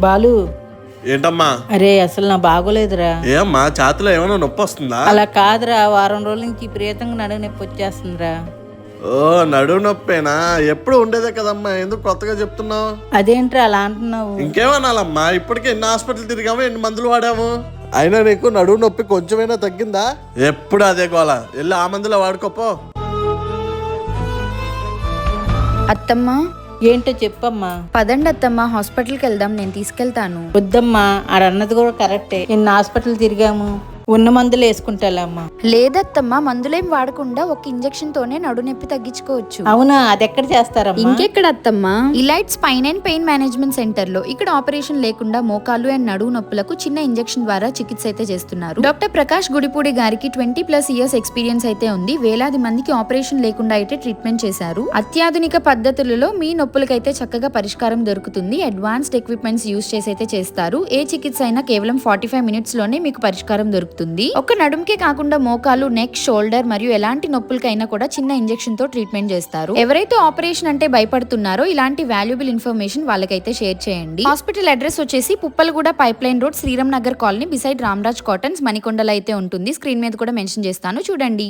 బాలు. ఏంటమ్మా? అరే అసలు నా బాగోలేదురా. ఏమ్మా ఛాతిలో ఏమైనా నొప్పి వస్తుందా? అలా కాదురా వారం రోజుల నుంచి విపరీతంగా నడుము నొప్పి వచ్చేస్తుందిరా. ఓ నడువు నొప్పేనా? ఎప్పుడు ఉండేదే కదమ్మా? ఎందుకు కొత్తగా చెప్తున్నావు? అదేంట్రా అలా అంటున్నావు? ఇంకేమనాలమ్మా? ఇప్పటికే ఎన్ని హాస్పిటల్ తిరిగాము ఎన్ని మందులు వాడాము? అయినా నీకు నడువు నొప్పి కొంచెమైనా తగ్గిందా? ఎప్పుడు అదే గోల. వెళ్ళి ఆ మందులో వాడుకోపో. అత్తమ్మ ఏంటో చెప్పమ్మా. పదండి అత్తమ్మ హాస్పిటల్కి వెళ్దాం నేను తీసుకెళ్తాను. వద్దమ్మా ఆడన్నది కూడా కరెక్టే. నిన్న హాస్పిటల్ తిరిగాము. ఉన్న మందులు వేసుకుంటాలమ్మా. లేదత్తమ్మ మందులేం వాడకుండా ఒక ఇంజెక్షన్ తోనే నడునొప్పి తగ్గించుకోవచ్చు. అవునా అది ఎక్కడ చేస్తారమ్మా? ఇంకెక్కడ అత్తమ్మా elite spine and pain management సెంటర్లో ఇక్కడ ఆపరేషన్ లేకుండా మోకాలు అండ్ నడువు నొప్పులకు చిన్న ఇంజెక్షన్ ద్వారా చికిత్స అయితే చేస్తున్నారు. డాక్టర్ ప్రకాష్ గుడిపూడి గారికి ట్వంటీ ప్లస్ ఇయర్స్ ఎక్స్పీరియన్స్ అయితే ఉంది. వేలాది మందికి ఆపరేషన్ లేకుండా అయితే ట్రీట్మెంట్ చేశారు. అత్యాధునిక పద్ధతులలో మీ నొప్పులకైతే చక్కగా పరిష్కారం దొరుకుతుంది. అడ్వాన్స్డ్ ఎక్విప్మెంట్స్ యూస్ చేసి అయితే చేస్తారు. ఏ చికిత్స అయినా కేవలం ఫార్టీ ఫైవ్ మినిట్స్లోనే మీకు పరిష్కారం దొరుకుతుంది. ఒక నడుముకే కాకుండా మోకాలు నెక్ షోల్డర్ మరియు ఎలాంటి నొప్పులకైనా కూడా చిన్న ఇంజెక్షన్తో ట్రీట్మెంట్ చేస్తారు. ఎవరైతే ఆపరేషన్ అంటే భయపడుతున్నారో ఇలాంటి వాల్యుబుల్ ఇన్ఫర్మేషన్ వాళ్ళకైతే షేర్ చేయండి. హాస్పిటల్ అడ్రస్ వచ్చేసి Puppalaguda pipe line road Sriram Nagar colony beside Ramraj cottons మణికొండలో అయితే ఉంటుంది. స్క్రీన్ మీద కూడా మెన్షన్ చేస్తాను. చూడండి.